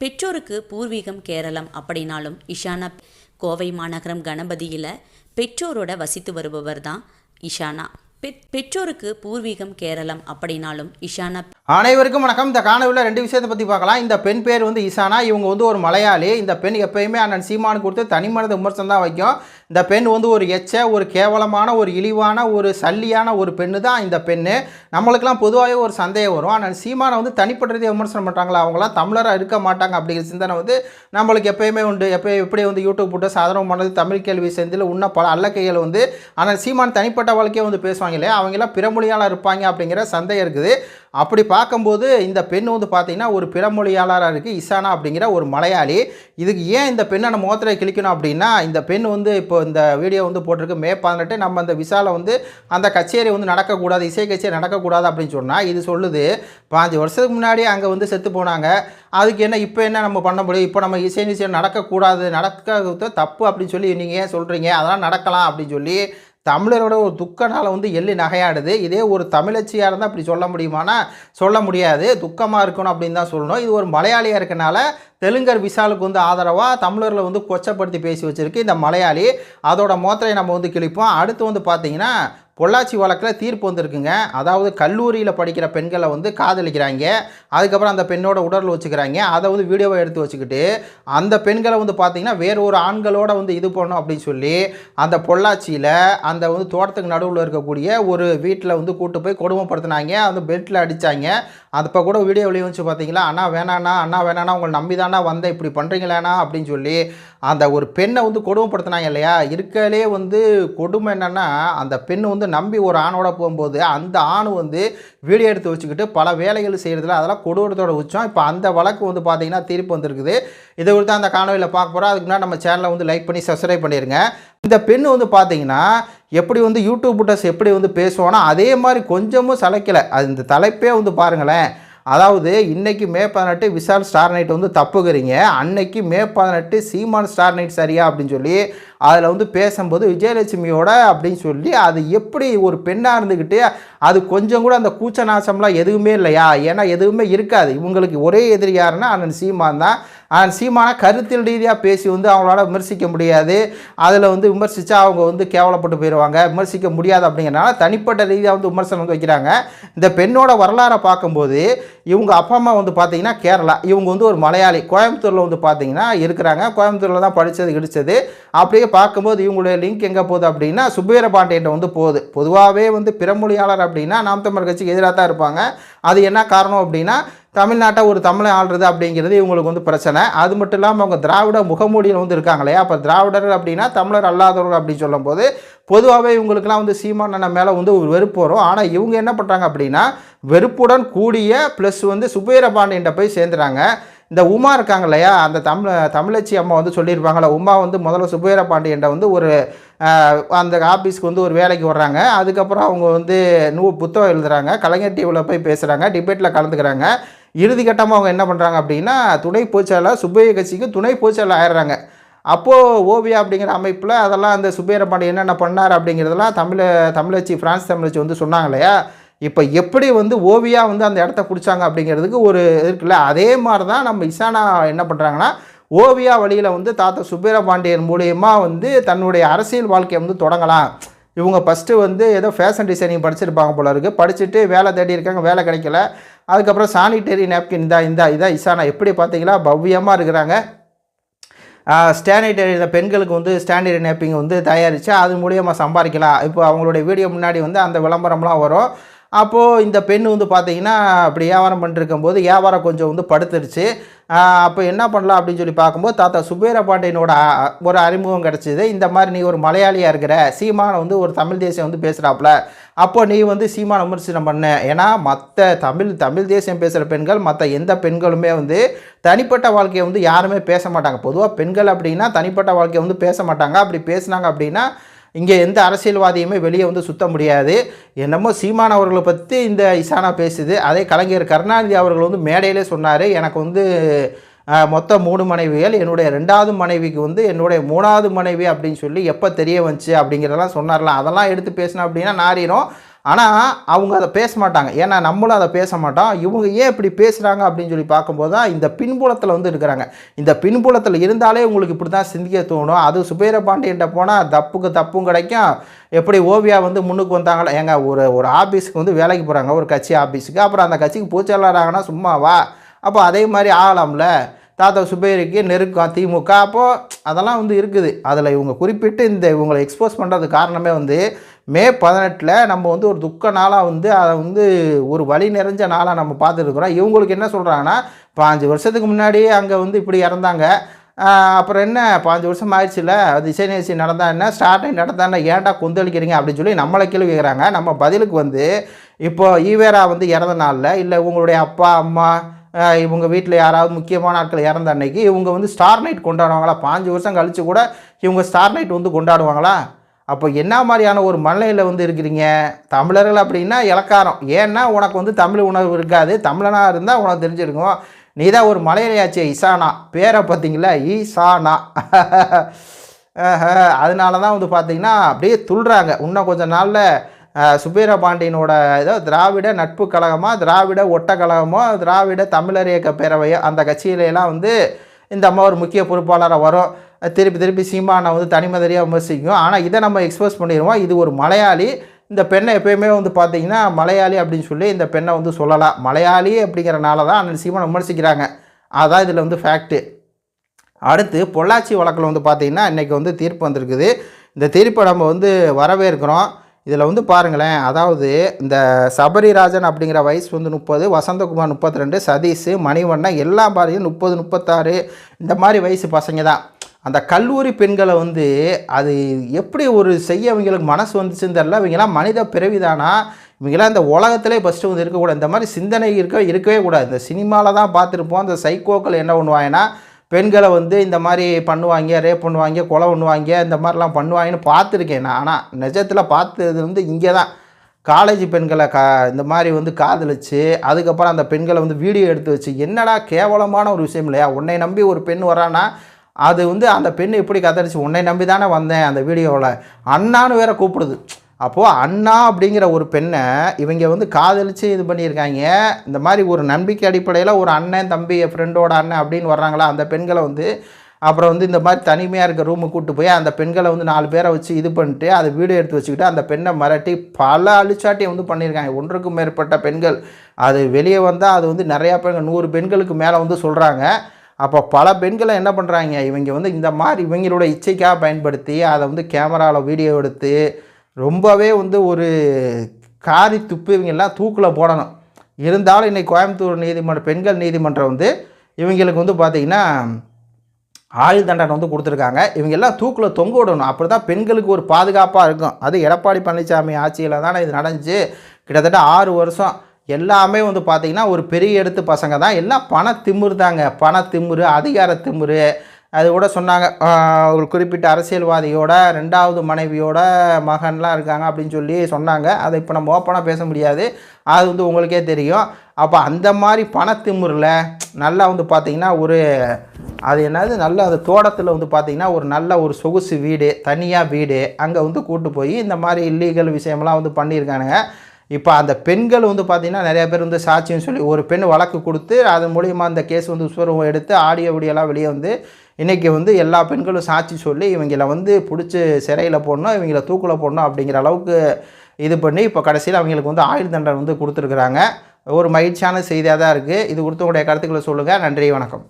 பெற்றோருக்கு பூர்வீகம் கேரளம் அப்படின்னாலும் இஷானா கோவை மாநகரம் கணபதியில் பெற்றோரோட வசித்து வருபவர் தான் இஷானா பெற்றோருக்கு பூர்வீகம் கேரளம் அப்படின்னாலும் இஷானா அனைவருக்கும் வணக்கம். இந்த காணொலியில் ரெண்டு விஷயத்தை பற்றி பார்க்கலாம். இந்த பெண் பேர் வந்து இசானா. இவங்க வந்து ஒரு மலையாளி. இந்த பெண் எப்பயுமே அண்ணன் சீமானு கொடுத்து தனிமனத விமர்சனம் தான் வைக்கும். இந்த பெண் வந்து ஒரு எச்ச ஒரு கேவலமான ஒரு இழிவான ஒரு சல்லியான ஒரு பெண்ணு தான் இந்த பெண்ணு. நம்மளுக்கெல்லாம் பொதுவாகவே ஒரு சந்தேகம் வரும். ஆனால் சீமானை வந்து தனிப்பட்ட விமர்சனம் பண்ணுறாங்களா அவங்களாம் தமிழராக இருக்க மாட்டாங்க அப்படிங்கிற சிந்தனை வந்து நம்மளுக்கு எப்பயுமே உண்டு. எப்போ எப்படி வந்து யூடியூப் போட்டு சாதனம் பண்ணது தமிழ் கேள்வி செந்தில் உன்ன பல அல்லக்கைகள் வந்து ஆனால் சீமான் தனிப்பட்ட வாழ்க்கையை வந்து பேசுவாங்க இல்லையா? அவங்களாம் பிறமொழியால் இருப்பாங்க அப்படிங்கிற சந்தேகம் இருக்குது. அப்படி பார்க்கும்போது இந்த பெண் வந்து பார்த்தீங்கன்னா ஒரு பிறமொழியாளராக இருக்குது இசானா அப்படிங்கிற ஒரு மலையாளி. இதுக்கு ஏன் இந்த பெண்ணை நம்ம முகத்தில் கிளிக்கணும் அப்படின்னா இந்த பெண் வந்து இப்போ இந்த வீடியோ வந்து போட்டிருக்கு மே பதினெட்டு நம்ம அந்த விசாவில் வந்து அந்த கச்சேரி வந்து நடக்கக்கூடாது இசை கச்சேரி நடக்கக்கூடாது அப்படின்னு சொன்னால் இது சொல்லுது. பாஞ்சு வருஷத்துக்கு முன்னாடி அங்கே வந்து செத்து போனாங்க. அதுக்கு என்ன இப்போ என்ன நம்ம பண்ண முடியும்? இப்போ நம்ம இசை நிச்சயம் நடக்கக்கூடாது நடக்க தப்பு அப்படின்னு சொல்லி நீங்கள் ஏன் சொல்கிறீங்க அதெல்லாம் நடக்கலாம் அப்படின்னு சொல்லி தமிழரோட ஒரு துக்கனால் வந்து எள்ளி நகையாடுது. இதே ஒரு தமிழச்சியாக இருந்தால் அப்படி சொல்ல முடியுமானா? சொல்ல முடியாது. துக்கமாக இருக்கணும் அப்படின்னு தான் சொல்லணும். இது ஒரு மலையாளியாக இருக்கனால தெலுங்கர் விசாலுக்கு வந்து ஆதரவாக தமிழரில் வந்து கொச்சப்படுத்தி பேசி வச்சுருக்கு இந்த மலையாளி. அதோட மோத்திரையை நம்ம வந்து கிழிப்போம். அடுத்து வந்து பார்த்திங்கன்னா பொள்ளாச்சி வழக்கில் தீர்ப்பு வந்திருக்குங்க. அதாவது கல்லூரியில் படிக்கிற பெண்களை வந்து காதலிக்கிறாங்க. அதுக்கப்புறம் அந்த பெண்ணோட உடல் வச்சுக்கிறாங்க. அதை வந்து வீடியோவை எடுத்து வச்சுக்கிட்டு அந்த பெண்களை வந்து பார்த்திங்கன்னா வேறு ஒரு ஆண்களோட வந்து இது பண்ணணும் அப்படின்னு சொல்லி அந்த பொள்ளாச்சியில் அந்த வந்து தோட்டத்துக்கு நடுவில் இருக்கக்கூடிய ஒரு வீட்டில் வந்து கூட்டு போய் கொடுமைப்படுத்தினாங்க. அந்த பெல்ட்டில் அடித்தாங்க அப்போ கூட வீடியோ வெளியே வந்துச்சு பார்த்தீங்களா அண்ணா வேணாண்ணா அண்ணா வேணாண்ணா உங்களை நம்பி தானே வந்தேன். இப்படி பண்ணுறீங்களேண்ணா அப்படின்னு சொல்லி அந்த ஒரு பெண்ணை வந்து கொடுமைப்படுத்தினாங்க இல்லையா? இருக்கலே வந்து கொடுமை என்னென்னா அந்த பெண் வந்து நம்பி ஒரு ஆணோட போகும்போது அந்த ஆண் வந்து வீடியோ எடுத்து வச்சுக்கிட்டு பல வேலைகள் செய்கிறதுல அதெல்லாம் கொடூரத்தோட உச்சம். இப்போ அந்த வழக்கு வந்து பார்த்தீங்கன்னா தீர்ப்பு வந்திருக்குது. இதை குறித்து அந்த காணொலியில் பார்க்க போகிறோம் அதுக்கு முன்னாடி நம்ம சேனலை வந்து லைக் பண்ணி சப்ஸ்கிரைப் பண்ணிடுங்க இந்த பெண் வந்து பார்த்தீங்கன்னா எப்படி வந்து யூடியூப் புட்டர்ஸ் எப்படி வந்து பேசுவோன்னா அதே மாதிரி கொஞ்சமும் சளைக்கலை. அது இந்த தலைப்பே வந்து பாருங்களேன். அதாவது இன்றைக்கி மே பதினெட்டு விஷால் ஸ்டார் நைட் வந்து தப்புகிறீங்க. அன்னைக்கு மே பதினெட்டு சீமான் ஸ்டார் நைட் சரியா அப்படின்னு சொல்லி அதில் வந்து பேசும்போது விஜயலட்சுமியோட அப்படின்னு சொல்லி அது எப்படி ஒரு பெண்ணாக இருந்துக்கிட்டு அது கொஞ்சம் கூட அந்த கூச்ச நாசம்லாம் எதுவுமே இல்லையா? ஏன்னா எதுவுமே இருக்காது. இவங்களுக்கு ஒரே எதிரி யாருன்னா அண்ணன் சீமான் தான். அண்ணன் சீமான கருத்தியல் ரீதியாக பேசி வந்து அவங்களால விமர்சிக்க முடியாது. அதில் வந்து விமர்சித்தா அவங்க வந்து கேவலப்பட்டு போயிடுவாங்க விமர்சிக்க முடியாது அப்படிங்கிறனால தனிப்பட்ட ரீதியாக வந்து விமர்சனம் வந்து வைக்கிறாங்க. இந்த பெண்ணோட வரலாறை பார்க்கும்போது இவங்க அப்பா அம்மா வந்து பார்த்தீங்கன்னா கேரளா. இவங்க வந்து ஒரு மலையாளி. கோயம்புத்தூரில் வந்து பார்த்தீங்கன்னா இருக்கிறாங்க. கோயம்புத்தூரில் தான் படித்தது கிடிச்சது. அப்படியே பார்க்கும்போது இவங்களுடைய லிங்க் எங்கே போகுது அப்படின்னா சுபீர பாண்டியன் வந்து போகுது. பொதுவாகவே வந்து பிறமொழியாளர் அப்படின்னா நாம் தமிழர் கட்சிக்கு எதிராக தான் இருப்பாங்க. அது என்ன காரணம் அப்படின்னா தமிழ்நாட்டை ஒரு தமிழை ஆள்றது அப்படிங்கிறது இவங்களுக்கு வந்து பிரச்சனை. அது மட்டும் இல்லாமல் அவங்க திராவிட முகமூடியில் வந்து இருக்காங்க இல்லையா? அப்போ திராவிடர் அப்படின்னா தமிழர் அல்லாதவர்கள் அப்படின்னு சொல்லும்போது பொதுவாகவே இவங்களுக்குலாம் வந்து சீமான மேலே வந்து ஒரு வெறுப்பு வரும். ஆனால் இவங்க என்ன பண்ணுறாங்க அப்படின்னா வெறுப்புடன் கூடிய ப்ளஸ் வந்து சுபீர பாண்டியன்ட்ட போய் சேர்ந்துறாங்க. இந்த உமா இருக்காங்க இல்லையா அந்த தமிழ் தமிழச்சி அம்மா வந்து சொல்லியிருப்பாங்களே உமா வந்து முதல்ல சுபேர பாண்டியன்ட்ட வந்து ஒரு அந்த ஆஃபீஸ்க்கு வந்து ஒரு வேலைக்கு வர்றாங்க. அதுக்கப்புறம் அவங்க வந்து நூ புத்தகம் எழுதுகிறாங்க கலைஞர் டிவியில் போய் பேசுகிறாங்க டிபேட்டில் கலந்துக்கிறாங்க. இறுதி கட்டமாக அவங்க என்ன பண்ணுறாங்க அப்படின்னா துணை பொதுச்செயலாளர் சுப்பைய கட்சிக்கு துணை பொதுச்செயலாளர் ஆயிடுறாங்க. அப்போது ஓவியா அப்படிங்கிற அமைப்பில் அதெல்லாம் அந்த சுப்பையர பாண்டியன் என்னென்ன பண்ணார் அப்படிங்கிறதெல்லாம் தமிழ தமிழச்சி பிரான்ஸ் தமிழச்சி வந்து சொன்னாங்க இல்லையா? இப்போ எப்படி வந்து ஓவியா வந்து அந்த இடத்த பிடிச்சாங்க அப்படிங்கிறதுக்கு ஒரு இருக்குல்ல அதே மாதிரி தான் நம்ம இசானா என்ன பண்ணுறாங்கன்னா ஓவியா வழியில் வந்து தாத்தா சுப்பீர பாண்டியன் மூலியமா வந்து தன்னுடைய அரசியல் வாழ்க்கையை வந்து தொடங்கலாம். இவங்க ஃபஸ்ட்டு வந்து ஏதோ ஃபேஷன் டிசைனிங் படிச்சிருப்பாங்க போல இருக்குது படிச்சுட்டு வேலை தேடி இருக்காங்க வேலை கிடைக்கல. அதுக்கப்புறம் சானிடரி நாப்கின் தான் இந்தா இதான் இசானா எப்படி பார்த்தீங்களா பவ்யமாக இருக்கிறாங்க. ஸ்டானிடரி இந்த பெண்களுக்கு வந்து ஸ்டாண்டரி நேப்பிங் வந்து தயாரித்து அது மூலியமாக சம்பாதிக்கலாம். இப்போ அவங்களுடைய வீடியோ முன்னாடி வந்து அந்த விளம்பரம்லாம் வரும். அப்போது இந்த பெண் வந்து பார்த்தீங்கன்னா அப்படி வியாபாரம் பண்ணிருக்கும்போது வியாபாரம் கொஞ்சம் வந்து படுத்துருச்சு. அப்போ என்ன பண்ணலாம் அப்படின்னு சொல்லி பார்க்கும்போது தாத்தா சுபேர பாண்டியனோட ஒரு அறிமுகம் கிடச்சிது. இந்த மாதிரி நீ ஒரு மலையாளியாக இருக்கிற சீமானை வந்து ஒரு தமிழ் தேசியம் வந்து பேசுகிறாப்புல அப்போ நீ வந்து சீமான விமர்சனம் பண்ண. ஏன்னா மற்ற தமிழ் தமிழ் தேசியம் பேசுகிற பெண்கள் மற்ற எந்த பெண்களுமே வந்து தனிப்பட்ட வாழ்க்கையை வந்து யாருமே பேச மாட்டாங்க. பொதுவாக பெண்கள் அப்படின்னா தனிப்பட்ட வாழ்க்கையை வந்து பேச மாட்டாங்க. அப்படி பேசுனாங்க அப்படின்னா இங்கே எந்த அரசியல்வாதியுமே வெளியே வந்து சுத்த முடியாது. என்னமோ சீமான் அவர்களை பற்றி இந்த இசானா பேசுது. அதே கலைஞர் கருணாநிதி அவர்கள் வந்து மேடையிலே சொன்னார். எனக்கு வந்து மொத்தம் மூணு மனைவிகள். என்னுடைய ரெண்டாவது மனைவிக்கு வந்து என்னுடைய மூணாவது மனைவி அப்படின்னு சொல்லி எப்போ தெரிய வந்துச்சு அப்படிங்கிறதெல்லாம் சொன்னார்லாம் அதெல்லாம் எடுத்து பேசினேன் அப்படின்னா நாரிடும் ஆனால் அவங்க அதை பேச மாட்டாங்க ஏன்னா நம்மளும் அதை பேச மாட்டோம் இவங்க ஏன் இப்படி பேசுகிறாங்க அப்படின்னு சொல்லி பார்க்கும்போது தான் இந்த பின்புலத்தில் வந்து இருக்கிறாங்க. இந்த பின்புலத்தில் இருந்தாலே உங்களுக்கு இப்படி தான் சிந்திக்க தோணும். அது சுபேர பாண்டியன்ட்ட போனால் தப்புக்கு தப்பும் கிடைக்கும். எப்படி ஓவியா வந்து முன்னுக்கு வந்தாங்களா? ஏங்க ஒரு ஒரு ஆஃபீஸுக்கு வந்து வேலைக்கு போகிறாங்க ஒரு கட்சி ஆஃபீஸுக்கு அப்புறம் அந்த கட்சிக்கு பூச்செல்லார் சும்மாவா? அப்போ அதே மாதிரி ஆகலாம்ல. தாத்தா சுபேருக்கு நெருக்கம் திமுக. அப்போது அதெல்லாம் வந்து இருக்குது. அதில் இவங்க குறிப்பிட்டு இந்த இவங்களை எக்ஸ்போஸ் பண்ணுறது காரணமே வந்து மே பதினெட்டில் நம்ம வந்து ஒரு துக்க நாளாக வந்து அதை வந்து ஒரு வழி நிறைஞ்ச நாளாக நம்ம பார்த்துருக்குறோம் இவங்களுக்கு என்ன சொல்கிறாங்கன்னா பாஞ்சு வருஷத்துக்கு முன்னாடி அங்கே வந்து இப்படி இறந்தாங்க. அப்புறம் என்ன? பாஞ்சு வருஷம் ஆயிடுச்சுல. அது இசை நேசி நடந்தா என்ன? ஸ்டார்டிங் நடந்தா என்ன? ஏன்டா கொந்தளிக்கிறீங்க அப்படின்னு சொல்லி நம்மளை கேள்வி கேட்குறாங்க நம்ம பதிலுக்கு வந்து இப்போ ஈவேரா வந்து இறந்த நாளில் இல்லை உங்களுடைய அப்பா அம்மா இவங்க வீட்டில் யாராவது முக்கியமான ஆட்கள் இறந்த அன்னைக்கு இவங்க வந்து ஸ்டார் நைட் கொண்டாடுவாங்களா? பாஞ்சு வருஷம் கழித்து கூட இவங்க ஸ்டார் நைட் வந்து கொண்டாடுவாங்களா? அப்போ என்ன மாதிரியான ஒரு மனநிலையில் வந்து இருக்கிறீங்க? தமிழர்கள் அப்படின்னா இலக்காரம். ஏன்னா உனக்கு வந்து தமிழ் உணவு இருக்காது. தமிழனாக இருந்தால் உனக்கு தெரிஞ்சிருக்கும். நீ தான் ஒரு மலையாளியாச்சே இசானா பேரை பார்த்தீங்களா? ஈசானா. அதனால தான் வந்து பார்த்திங்கன்னா அப்படியே துள்ளுறாங்க. இன்னும் கொஞ்ச நாளில் சுபீர பாண்டியனோட ஏதோ திராவிட நட்பு கழகமோ திராவிட ஒட்ட கழகமோ திராவிட தமிழர் இயக்க பேரவையோ அந்த கட்சியிலலாம் வந்து இந்த அம்மா ஒரு முக்கிய பொறுப்பாளராக வரும். திருப்பி திருப்பி சீமானை வந்து தனிமதரியாக விமர்சிக்கும். ஆனால் இதை நம்ம எக்ஸ்போஸ் பண்ணிடுவோம். இது ஒரு மலையாளி. இந்த பெண்ணை எப்பயுமே வந்து பார்த்தீங்கன்னா மலையாளி அப்படின்னு சொல்லி இந்த பெண்ணை வந்து சொல்லலாம். மலையாளி அப்படிங்கிறனால தான் அண்ணன் சீமானை விமர்சிக்கிறாங்க. அதான் இதில் வந்து ஃபேக்ட்டு அடுத்து பொள்ளாச்சி வழக்கில் வந்து பார்த்திங்கன்னா இன்றைக்கி வந்து தீர்ப்பு வந்திருக்குது. இந்த தீர்ப்பை நம்ம வந்து வரவேற்கிறோம். இதில் வந்து பாருங்களேன். அதாவது இந்த சபரிராஜன் அப்படிங்கிற வயசு வந்து முப்பது வசந்தகுமார் முப்பத்தி ரெண்டு சதீஷ் மணிவண்ணன் எல்லா பாருங்க முப்பது முப்பத்தாறு இந்த மாதிரி வயசு பசங்க தான். அந்த கல்லூரி பெண்களை வந்து அது எப்படி ஒரு செய்ய அவங்களுக்கு மனசு வந்துச்சுன்னு தெரில இவங்கெல்லாம் மனித பிறவிதானா? இவங்கெல்லாம் இந்த உலகத்திலே ஃபஸ்ட்டு வந்து இருக்கக்கூடாது. இந்த மாதிரி சிந்தனை இருக்க இருக்கவே கூடாது. இந்த சினிமாவில் தான் பார்த்துருப்போம். அந்த சைக்கோக்கள் என்ன பண்ணுவாங்கன்னா பெண்களை வந்து இந்த மாதிரி பண்ணுவாங்க ரேப் பண்ணுவாங்க கொலை பண்ணுவாங்க இந்த மாதிரிலாம் பண்ணுவாங்கன்னு பார்த்துருக்கேன் நான். ஆனால் நிஜத்தில் பார்த்தது வந்து இங்கே தான். காலேஜ் பெண்களை கா இந்த மாதிரி வந்து காதலிச்சு அதுக்கப்புறம் அந்த பெண்களை வந்து வீடியோ எடுத்து வச்சு என்னடா கேவலமான ஒரு விஷயம் இல்லையா? உன்னை நம்பி ஒரு பெண் வரானா அது வந்து அந்த பெண் எப்படி கதறிச்சு உன்னை நம்பி தானே வந்தேன் அந்த வீடியோவில். அண்ணான்னு வேற கூப்பிடுது. அப்போது அண்ணா அப்படிங்கிற ஒரு பெண்ணை இவங்க வந்து காதலித்து இது பண்ணியிருக்காங்க. இந்த மாதிரி ஒரு நம்பிக்கை அடிப்படையில் ஒரு அண்ணன் தம்பி ஃப்ரெண்டோட அண்ணன் அப்படின்னு வர்றாங்களா? அந்த பெண்களை வந்து அப்புறம் வந்து இந்த மாதிரி தனிமையாக இருக்க ரூமு கூப்பிட்டு போய் அந்த பெண்களை வந்து நாலு பேரை வச்சு இது பண்ணிட்டு அதை வீடியோ எடுத்து வச்சுக்கிட்டு அந்த பெண்ணை மிரட்டி பல அழிச்சாட்டியை வந்து பண்ணியிருக்காங்க. ஒன்றுக்கும் மேற்பட்ட பெண்கள். அது வெளியே வந்தால் அது வந்து நிறையா பெண்கள் நூறு பெண்களுக்கு மேலே வந்து சொல்கிறாங்க அப்போ பல பெண்களை என்ன பண்ணுறாங்க இவங்க வந்து இந்த மாதிரி இவங்களோட இச்சைக்காக பயன்படுத்தி அதை வந்து கேமராவில் வீடியோ எடுத்து ரொம்பவே வந்து ஒரு காரி துப்பு இவங்கெல்லாம் தூக்கில் போடணும். இருந்தாலும் இன்றைக்கி கோயம்புத்தூர் நீதிமன்றம் பெண்கள் நீதிமன்றம் வந்து இவங்களுக்கு வந்து பார்த்திங்கன்னா ஆயுள் தண்டனை வந்து கொடுத்துருக்காங்க. இவங்கெல்லாம் தூக்கில் தொங்க விடணும். அப்படி தான் பெண்களுக்கு ஒரு பாதுகாப்பாக இருக்கும். அது எடப்பாடி பழனிசாமி ஆட்சியில் தானே இது நடந்துச்சு. கிட்டத்தட்ட ஆறு வருஷம் எல்லாமே வந்து பார்த்திங்கன்னா ஒரு பெரிய எடுத்து பசங்க தான். எல்லாம் பண திமுரு தாங்க. பண திமுரு அதிகார திமுரு. அது கூட சொன்னாங்க ஒரு குறிப்பிட்ட அரசியல்வாதியோட ரெண்டாவது மனைவியோட மகன்லாம் இருக்காங்க அப்படின்னு சொல்லி சொன்னாங்க. அதை இப்போ நம்ம ஓப்பனாக பேச முடியாது. அது வந்து உங்களுக்கே தெரியும். அப்போ அந்த மாதிரி பணத்திமுறில் நல்லா வந்து பார்த்திங்கன்னா ஒரு அது என்னது? நல்ல அது தோட்டத்தில் வந்து பார்த்திங்கன்னா ஒரு நல்ல ஒரு சொகுசு வீடு தனியாக வீடு. அங்கே வந்து கூட்டு போய் இந்த மாதிரி இல்லீகல் விஷயம்லாம் வந்து பண்ணியிருக்கானுங்க. இப்போ அந்த பெண்கள் வந்து பார்த்திங்கன்னா நிறைய பேர் வந்து சாட்சியும் சொல்லி ஒரு பெண் வழக்கு கொடுத்து அது மூலியமாக அந்த கேஸ் வந்து உஸ்வரம் எடுத்து ஆடியோ வீடியோலாம் வெளியே வந்து இன்றைக்கி வந்து எல்லா பெண்களும் சாட்சி சொல்லி இவங்கள வந்து பிடிச்சி சிறையில் போடணும் இவங்கள தூக்கில் போடணும் அப்படிங்கிற அளவுக்கு இது பண்ணி இப்போ கடைசியில் அவங்களுக்கு வந்து ஆயுள் தண்டனை வந்து கொடுத்துருக்குறாங்க. ஒரு மகிழ்ச்சியான செய்தியாக தான் இருக்குது இது கொடுத்தவங்களுடைய கருத்துக்களை சொல்லுங்கள் நன்றி வணக்கம்.